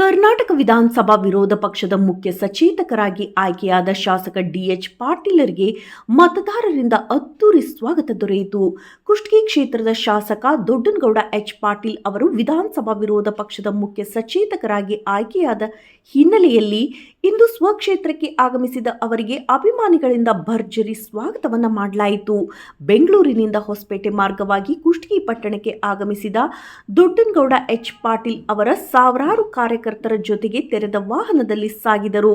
ಕರ್ನಾಟಕ ವಿಧಾನಸಭಾ ವಿರೋಧ ಪಕ್ಷದ ಮುಖ್ಯ ಸಚೇತಕರಾಗಿ ಆಯ್ಕೆಯಾದ ಶಾಸಕ ಡಿಎಚ್ ಪಾಟೀಲರಿಗೆ ಮತದಾರರಿಂದ ಅದ್ದೂರಿ ಸ್ವಾಗತ ದೊರೆಯಿತು. ಕುಷ್ಟಗಿ ಕ್ಷೇತ್ರದ ಶಾಸಕ ದೊಡ್ಡನಗೌಡ ಎಚ್. ಪಾಟೀಲ್ ಅವರು ವಿಧಾನಸಭಾ ವಿರೋಧ ಪಕ್ಷದ ಮುಖ್ಯ ಸಚೇತಕರಾಗಿ ಆಯ್ಕೆಯಾದ ಹಿನ್ನೆಲೆಯಲ್ಲಿ ಇಂದು ಸ್ವಕ್ಷೇತ್ರಕ್ಕೆ ಆಗಮಿಸಿದ ಅವರಿಗೆ ಅಭಿಮಾನಿಗಳಿಂದ ಭರ್ಜರಿ ಸ್ವಾಗತವನ್ನು ಮಾಡಲಾಯಿತು. ಬೆಂಗಳೂರಿನಿಂದ ಹೊಸಪೇಟೆ ಮಾರ್ಗವಾಗಿ ಕುಷ್ಟಗಿ ಪಟ್ಟಣಕ್ಕೆ ಆಗಮಿಸಿದ ದೊಡ್ಡನಗೌಡ ಎಚ್. ಪಾಟೀಲ್ ಅವರ ಸಾವಿರಾರು ಕಾರ್ಯಕರ್ತರ ಜೊತೆಗೆ ತೆರೆದ ವಾಹನದಲ್ಲಿ ಸಾಗಿದರು.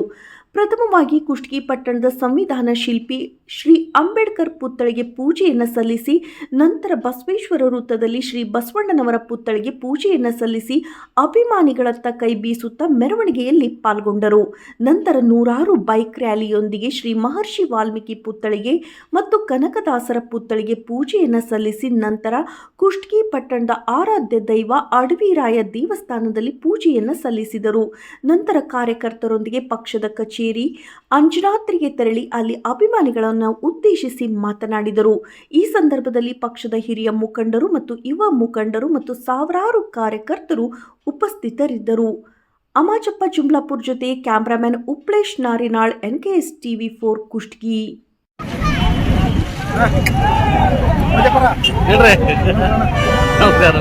ಪ್ರಥಮವಾಗಿ ಕುಷ್ಟಗಿ ಪಟ್ಟಣದ ಸಂವಿಧಾನ ಶಿಲ್ಪಿ ಶ್ರೀ ಅಂಬೇಡ್ಕರ್ ಪುತ್ಥಳಿಗೆ ಪೂಜೆಯನ್ನು ಸಲ್ಲಿಸಿ, ನಂತರ ಬಸವೇಶ್ವರ ವೃತ್ತದಲ್ಲಿ ಶ್ರೀ ಬಸವಣ್ಣನವರ ಪುತ್ಥಳಿಗೆ ಪೂಜೆಯನ್ನು ಸಲ್ಲಿಸಿ ಅಭಿಮಾನಿಗಳತ್ತ ಕೈ ಬೀಸುತ್ತಾ ಮೆರವಣಿಗೆಯಲ್ಲಿ ಪಾಲ್ಗೊಂಡರು. ನಂತರ ನೂರಾರು ಬೈಕ್ ರ್ಯಾಲಿಯೊಂದಿಗೆ ಶ್ರೀ ಮಹರ್ಷಿ ವಾಲ್ಮೀಕಿ ಪುತ್ಥಳಿಗೆ ಮತ್ತು ಕನಕದಾಸರ ಪುತ್ಥಳಿಗೆ ಪೂಜೆಯನ್ನು ಸಲ್ಲಿಸಿ, ನಂತರ ಕುಷ್ಟಗಿ ಪಟ್ಟಣದ ಆರಾಧ್ಯ ದೈವ ಅಡವಿರಾಯ ದೇವಸ್ಥಾನದಲ್ಲಿ ಪೂಜೆಯನ್ನು ಸಲ್ಲಿಸಿದರು. ನಂತರ ಕಾರ್ಯಕರ್ತರೊಂದಿಗೆ ಪಕ್ಷದ ಕಚೇರಿ, ಅಂಜನಾತ್ರಿಗೆ ತೆರಳಿ ಅಲ್ಲಿ ಅಭಿಮಾನಿಗಳನ್ನು ಉದ್ದೇಶಿಸಿ ಮಾತನಾಡಿದರು. ಈ ಸಂದರ್ಭದಲ್ಲಿ ಪಕ್ಷದ ಹಿರಿಯ ಮುಖಂಡರು ಮತ್ತು ಯುವ ಮುಖಂಡರು ಮತ್ತು ಸಾವಿರಾರು ಕಾರ್ಯಕರ್ತರು ಉಪಸ್ಥಿತರಿದ್ದರು. ಅಮಾಚಪ್ಪ ಜುಮ್ಲಾಪುರ್ ಜೊತೆ cameraman Upplesh Narinal, NKS TV four Kushtagi. ನಮಸ್ಕಾರ.